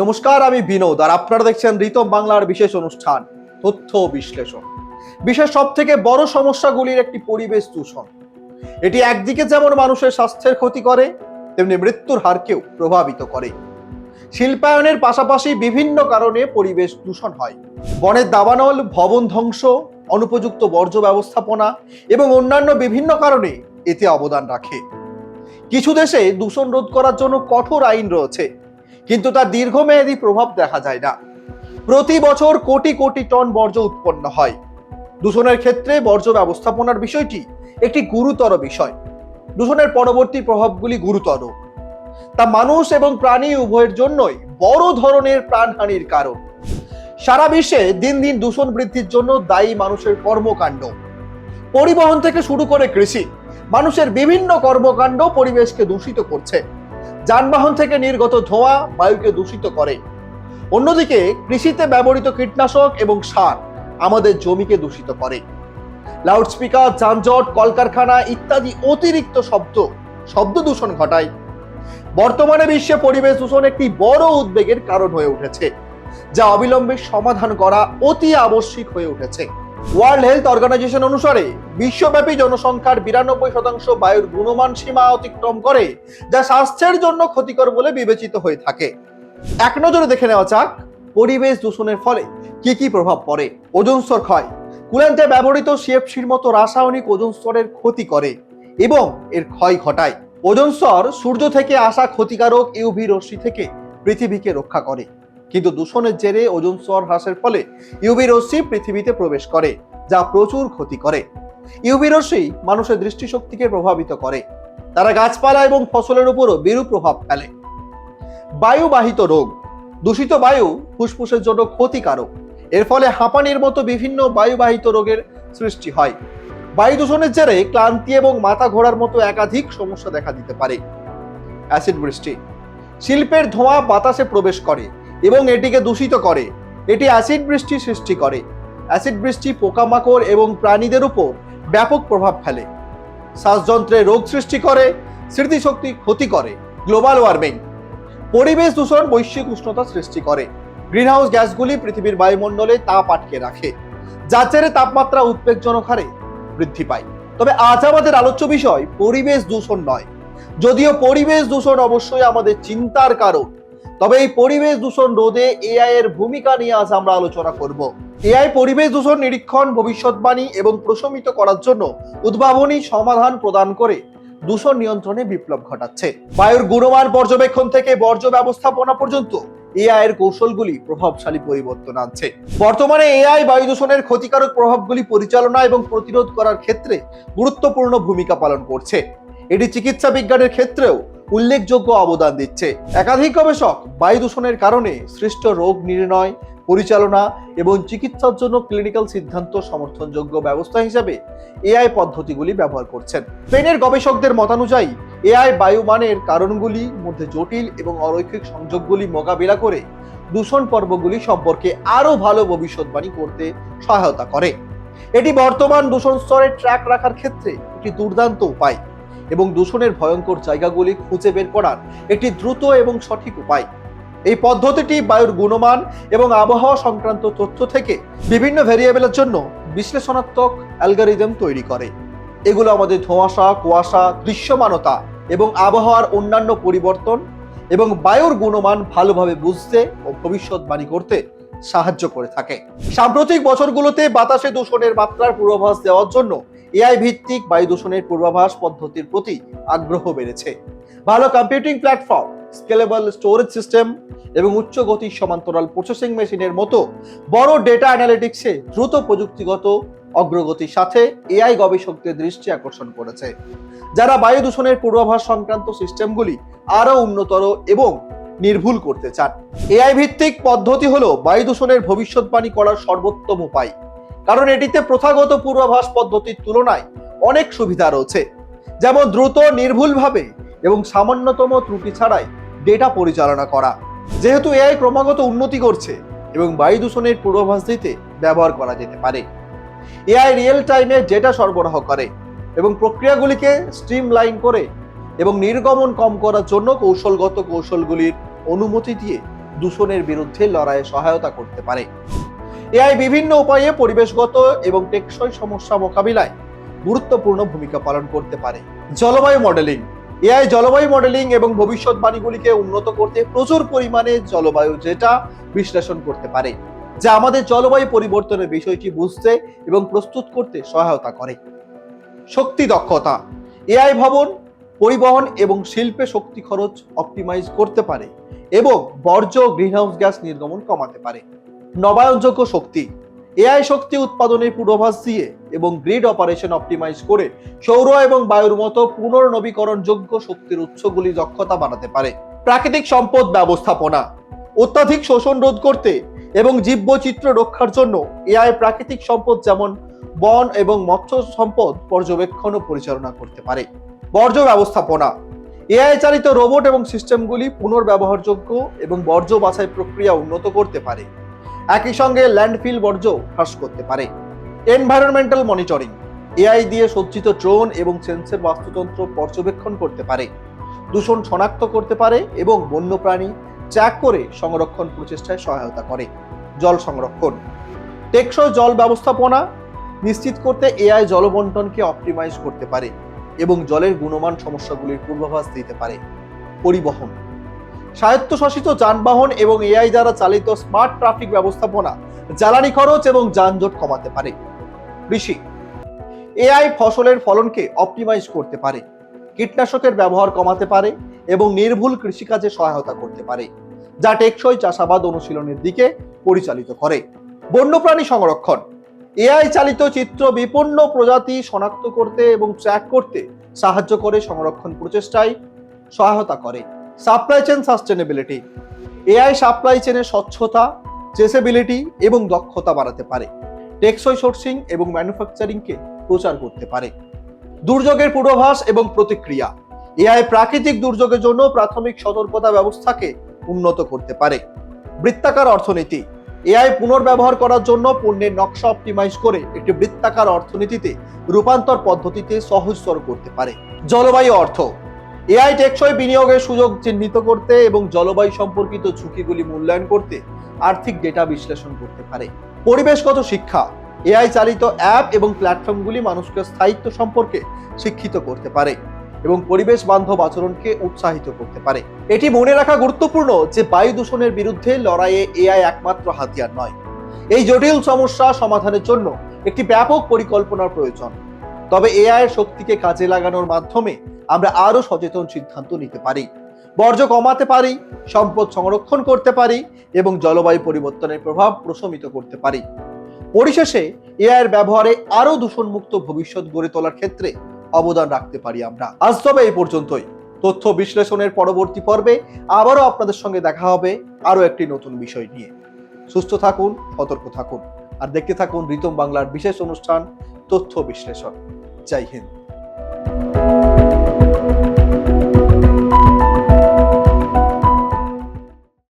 নমস্কার, আমি বিনোদ আর আপনারা দেখছেন রিতম বাংলার বিশেষ অনুষ্ঠান, তথ্য বিশ্লেষণ। বিশ্বের সব থেকে বড় সমস্যাগুলির একটি পরিবেশ দূষণ। এটি একদিকে যেমন মানুষের স্বাস্থ্যের ক্ষতি করে, তেমনি মৃত্যুর হারকেও প্রভাবিত করে। শিল্পায়নের পাশাপাশি বিভিন্ন কারণে পরিবেশ দূষণ হয়। বনের দাবানল, ভবন ধ্বংস, অনুপযুক্ত বর্জ্য ব্যবস্থাপনা এবং অন্যান্য বিভিন্ন কারণে এতে অবদান রাখে। কিছু দেশে দূষণ রোধ করার জন্য কঠোর আইন রয়েছে, কিন্তু তার দীর্ঘমেয়াদী প্রভাব দেখা যায় না। প্রতি বছর কোটি কোটি টন বর্জ্য উৎপন্ন হয়। দূষণের ক্ষেত্রে বর্জ্য ব্যবস্থাপনার বিষয়টি একটি গুরুতর বিষয়। দূষণের পরবর্তী প্রভাবগুলি গুরুতর। তা মানুষ এবং প্রাণী উভয়ের জন্যই বড় ধরনের প্রাণহানির কারণ। সারা বিশ্বে দিন দিন দূষণ বৃদ্ধির জন্য দায়ী মানুষের কর্মকাণ্ড। পরিবহন থেকে শুরু করে কৃষি মানুষের বিভিন্ন কর্মকাণ্ড পরিবেশকে দূষিত করছে। যানবাহন থেকে নির্গত ধোঁয়া বায়ুকে দূষিত করে। অন্যদিকে, কৃষিতে ব্যবহৃত কীটনাশক এবং সার আমাদের জমিকে দূষিত করে। লাউডস্পিকার, যানজট, কলকারখানা ইত্যাদি অতিরিক্ত শব্দ শব্দ দূষণ ঘটায়। বর্তমানে বিশ্বে পরিবেশ দূষণ একটি বড় উদ্বেগের কারণ হয়ে উঠেছে, যা অবিলম্বে সমাধান করা অতি আবশ্যিক হয়ে উঠেছে। ওয়ার্ল্ড হেলথ অর্গানাইজেশন অনুসারে বিশ্বব্যাপী জনসংখ্যার বিরানব্বই শতাংশ বায়ুর গুণমান সীমা অতিক্রম করে, যা স্বাস্থ্যের জন্য ক্ষতিকর বলে বিবেচিত হয়ে থাকে। এক নজরে দেখে নেওয়া যাক, পরিবেশ দূষণের ফলে কি কি প্রভাব পড়ে। ওজন স্তর ক্ষয়। কুল্যান্টে ব্যবহৃত সিএফসির মতো রাসায়নিক ওজন স্তরের ক্ষতি করে এবং এর ক্ষয় ঘটায়। ওজন স্তর সূর্য থেকে আসা ক্ষতিকারক ইউভি রশ্মি থেকে পৃথিবীকে রক্ষা করে। কিন্তু দূষণের জেরে ওজন স্তর হ্রাসের ফলে ইউভি রশ্মি পৃথিবীতে প্রবেশ করে, যা প্রচুর ক্ষতি করে। ইউভি রশ্মি মানুষের দৃষ্টিশক্তিকে প্রভাবিত করে। তারা গাছপালা এবং ফসলের উপরও বিরূপ প্রভাব ফেলে। বায়ুবাহিত রোগ, দূষিত বায়ু ফুসফুসের জন্য ক্ষতিকারক। এর ফলে হাঁপানির মতো বিভিন্ন বায়ুবাহিত রোগের সৃষ্টি হয়। বায়ু দূষণের জেরে ক্লান্তি এবং মাথা ঘোরার মতো একাধিক সমস্যা দেখা দিতে পারে। অ্যাসিড বৃষ্টি, শিল্পের ধোঁয়া বাতাসে প্রবেশ করে। এবং এটিকে দূষিত করে। এটি অ্যাসিড বৃষ্টি সৃষ্টি করে। অ্যাসিড বৃষ্টি পোকামাকড় এবং প্রাণীদের উপর ব্যাপক প্রভাব ফেলে। শ্বাসযন্ত্রে রোগ সৃষ্টি করে, স্মৃতিশক্তি ক্ষতি করে, গ্লোবাল ওয়ার্মিং, পরিবেশ দূষণ, বৈশ্বিক উষ্ণতা সৃষ্টি করে। গ্রিনহাউস গ্যাসগুলি পৃথিবীর বায়ুমণ্ডলে তাপ আটকে রাখে, যার তাপমাত্রা উদ্বেগজনক হারে বৃদ্ধি পায়। তবে আজ আমাদের আলোচ্য বিষয় পরিবেশ দূষণ নয়। যদিও পরিবেশ দূষণ অবশ্যই আমাদের চিন্তার কারণ তবে এই পরিবেশ দূষণ রোধে এআই এর ভূমিকা নিয়ে আজ আমরা আলোচনা করব। এআই পরিবেশ দূষণ নিরীক্ষণ, ভবিষ্যৎবাণী এবং প্রশমিত করার জন্য উদ্ভাবনী সমাধান প্রদান করে দূষণ নিয়ন্ত্রণে বিপ্লব ঘটাচ্ছে। বায়ুর গুণমান পর্যবেক্ষণ থেকে বর্জ্য ব্যবস্থাপনা পর্যন্ত এআই এর কৌশলগুলি প্রভাবশালী পরিবর্তন আনছে। বর্তমানে এআই বায়ু দূষণের ক্ষতিকারক প্রভাবগুলি পরিচালনা এবং প্রতিরোধ করার ক্ষেত্রে গুরুত্বপূর্ণ ভূমিকা পালন করছে। এটি চিকিৎসা বিজ্ঞানের ক্ষেত্রেও উল্লেখযোগ্য অবদান দিচ্ছে। একাধিক গবেষক বায়ু দূষণের কারণে সৃষ্ট রোগ নির্ণয়, পরিচালনা এবং চিকিৎসার জন্য ক্লিনিক্যাল সিদ্ধান্ত সমর্থনযোগ্য ব্যবস্থা হিসেবে এআই পদ্ধতিগুলি ব্যবহার করছেন। স্পেনের গবেষকদের মতানুযায়ী, এআই বায়ুমানের কারণগুলির মধ্যে জটিল এবং অরৈখিক সংযোগগুলি মোকাবিলা করে দূষণ পর্বগুলি সম্পর্কে আরও ভালো ভবিষ্যৎবাণী করতে সহায়তা করে। এটি বর্তমান দূষণ স্তরে ট্র্যাক রাখার ক্ষেত্রে একটি দুর্দান্ত উপায়। এবং দূষণের ভয়ঙ্কর জায়গাগুলি খুঁজে বের করার একটি দ্রুত এবং সঠিক উপায়। এই পদ্ধতিটি বায়ুর গুণমান এবং আবহাওয়া সংক্রান্ত তথ্য থেকে বিভিন্ন ভেরিয়েবলের জন্য বিশ্লেষণাত্মক অ্যালগোরিদম তৈরি করে। এগুলো আমাদের ধোঁয়াশা, কুয়াশা, দৃশ্যমানতা এবং আবহাওয়ার অন্যান্য পরিবর্তন এবং বায়ুর গুণমান ভালোভাবে বুঝতে ও ভবিষ্যৎবাণী করতে সাহায্য করে থাকে। সাম্প্রতিক বছরগুলোতে বাতাসে দূষণের মাত্রার পূর্বাভাস দেওয়ার জন্য এআই ভিত্তিক বায়ু দূষণের পূর্বাভাস পদ্ধতির প্রতি আগ্রহ বেড়েছে। ভালো computing platform scalable storage system এবং উচ্চ গতির সমান্তরাল প্রসেসিং মেশিনের মতো বড় ডেটা অ্যানালিটিক্সে দ্রুত প্রযুক্তিগত অগ্রগতির সাথে এআই গবেষকদের দৃষ্টি আকর্ষণ করেছে। যারা বায়ু দূষণের পূর্বাভাস সংক্রান্ত সিস্টেমগুলি আরও উন্নতর এবং নির্ভুল করতে চান। এআই ভিত্তিক পদ্ধতি হলো বায়ু দূষণের ভবিষ্যৎবাণী করার সর্বোত্তম উপায়। কারণ এটিতে প্রথাগত পূর্বাভাস পদ্ধতির তুলনায় অনেক সুবিধা রয়েছে। যেমন দ্রুত, নির্ভুলভাবে এবং সামান্যতম ত্রুটি ছাড়াই ডেটা পরিচালনা করা। যেহেতু এআই ক্রমাগত উন্নতি করছে এবং বায়ু দূষণের পূর্বাভাস দিতে ব্যবহার করা যেতে পারে। এআই রিয়েল টাইমে ডেটা সরবরাহ করে এবং প্রক্রিয়াগুলিকে স্ট্রিমলাইন করে এবং নির্গমন কম করার জন্য কৌশলগত কৌশলগুলির অনুমতি দিয়ে দূষণের বিরুদ্ধে লড়াইয়ে সহায়তা করতে পারে। এআই বিভিন্ন উপায়ে পরিবেশগত এবং টেকসই সমস্যা মোকাবিলায় গুরুত্বপূর্ণ ভূমিকা পালন করতে পারে। জলবায়ু মডেলিং। এআই জলবায়ু মডেলিং এবং ভবিষ্যৎবাণীগুলিকে উন্নত করতে প্রচুর পরিমাণে জলবায়ু যেটা বিশ্লেষণ করতে পারে, যা আমাদের জলবায়ু পরিবর্তনের বিষয়টি বুঝতে এবং প্রস্তুত করতে সহায়তা করে। শক্তি দক্ষতা। এআই ভবন, পরিবহন এবং শিল্পে শক্তি খরচ অপটিমাইজ করতে পারে এবং বর্জ্য গ্রিনহাউস গ্যাস নির্গমন কমাতে পারে। নবায়নযোগ্য শক্তি। এআই শক্তি উৎপাদনের পূর্বাভাস দিয়ে এবং গ্রিড অপারেশন অপটিমাইজ করে সৌর এবং বায়ুর মতো পুনর্নবীকরণযোগ্য শক্তির উৎসগুলি দক্ষতা বাড়াতে পারে। প্রাকৃতিক সম্পদ ব্যবস্থাপনা, অত্যাধিক শোষণ রোধ করতে এবং জীববৈচিত্র্য রক্ষার জন্য এআই প্রাকৃতিক সম্পদ যেমন বন এবং মৎস্য সম্পদ পর্যবেক্ষণ ও পরিচালনা করতে পারে। বর্জ্য ব্যবস্থাপনা, এআই চালিত রোবট এবং সিস্টেমগুলি পুনর্ব্যবহারযোগ্য এবং বর্জ্য বাছাই প্রক্রিয়া উন্নত করতে পারে। একই সঙ্গে ল্যান্ডফিল বর্জ্য হ্রাস করতে পারে। এনভায়রনমেন্টাল মনিটরিং এআই দিয়ে সজ্জিত ড্রোন এবং সেন্সর বাস্তুতন্ত্র পর্যবেক্ষণ করতে পারে। দূষণ শনাক্ত করতে পারে এবং বন্যপ্রাণী ট্র্যাক করে সংরক্ষণ প্রচেষ্টায় সহায়তা করে। জল সংরক্ষণ, টেকসই জল ব্যবস্থাপনা নিশ্চিত করতে এআই জলবন্টনকে অপটিমাইজ করতে পারে এবং জলের গুণমান সমস্যাগুলির পূর্বাভাস দিতে পারে। পরিবহন স্বায়ত্তশাসিত যানবাহন এবং এআই দ্বারা চালিত স্মার্ট ট্রাফিক ব্যবস্থাপনা, জ্বালানি খরচ এবং যানজট কমাতে পারে। কৃষি, এআই ফসলের ফলনকে অপটিমাইজ করতে পারে, কীটনাশকের ব্যবহার কমাতে পারে এবং নির্ভুল কৃষিকাজে সহায়তা করতে পারে, যা টেকসই চাষাবাদ অনুশীলনের দিকে পরিচালিত করে। বন্যপ্রাণী সংরক্ষণ, এআই চালিত চিত্র বিপন্ন প্রজাতি শনাক্ত করতে এবং ট্র্যাক করতে সাহায্য করে সংরক্ষণ প্রচেষ্টায় সহায়তা করে। Supply chain sustainability AI supply চেনের স্বচ্ছতা ট্রেসেবিলিটি এবং দক্ষতা বাড়াতে পারে। টেকসই সোর্সিং এবং ম্যানুফ্যাকচারিংকে প্রচার করতে পারে। দুর্যোগের পূর্বাভাস এবং প্রতিক্রিয়া। এআই প্রাকৃতিক দুর্যোগের জন্য প্রাথমিক সতর্কতা ব্যবস্থাকে উন্নত করতে পারে। বৃত্তাকার অর্থনীতি। এআই পুনর্ব্যবহার করার জন্য পণ্যের নকশা অপটিমাইজ করে একটি বৃত্তাকার অর্থনীতিতে রূপান্তর পদ্ধতিতে সহজতর করতে পারে। জলবায়ু অর্থ। এআই টেকসই বিনিয়োগের সুযোগ চিহ্নিত করতে এবং জলবায়ু সম্পর্কিত ঝুঁকিগুলি মূল্যায়ন করতে আর্থিক ডেটা বিশ্লেষণ করতে পারে। পরিবেশগত শিক্ষা, এআই চালিত অ্যাপ এবং প্ল্যাটফর্মগুলি মানুষকে স্থায়িত্ব সম্পর্কে শিক্ষিত করতে পারে এবং পরিবেশ বান্ধব আচরণকে উৎসাহিত করতে পারে। এটি মনে রাখা গুরুত্বপূর্ণ যে বায়ু দূষণের বিরুদ্ধে লড়াইয়ে এআই একমাত্র হাতিয়ার নয়। এই জটিল সমস্যা সমাধানের জন্য একটি ব্যাপক পরিকল্পনার প্রয়োজন। তবে এআই এর শক্তিকে কাজে লাগানোর মাধ্যমে আমরা আরও সচেতন সিদ্ধান্ত নিতে পারি। বর্জ্য কমাতে পারি, সম্পদ সংরক্ষণ করতে পারি এবং জলবায়ু পরিবর্তনের প্রভাব প্রশমিত করতে পারি। পরিশেষে এআই এর ব্যবহারে আরও দূষণমুক্ত ভবিষ্যৎ গড়ে তোলার ক্ষেত্রে অবদান রাখতে পারি আমরা। আজ তবে এই পর্যন্তই। তথ্য বিশ্লেষণের পরবর্তী পর্বে আবারও আপনাদের সঙ্গে দেখা হবে আরও একটি নতুন বিষয় নিয়ে। সুস্থ থাকুন, সতর্ক থাকুন। আর দেখতে থাকুন রিতম বাংলার বিশেষ অনুষ্ঠান তথ্য বিশ্লেষণ। জয় হিন্দ।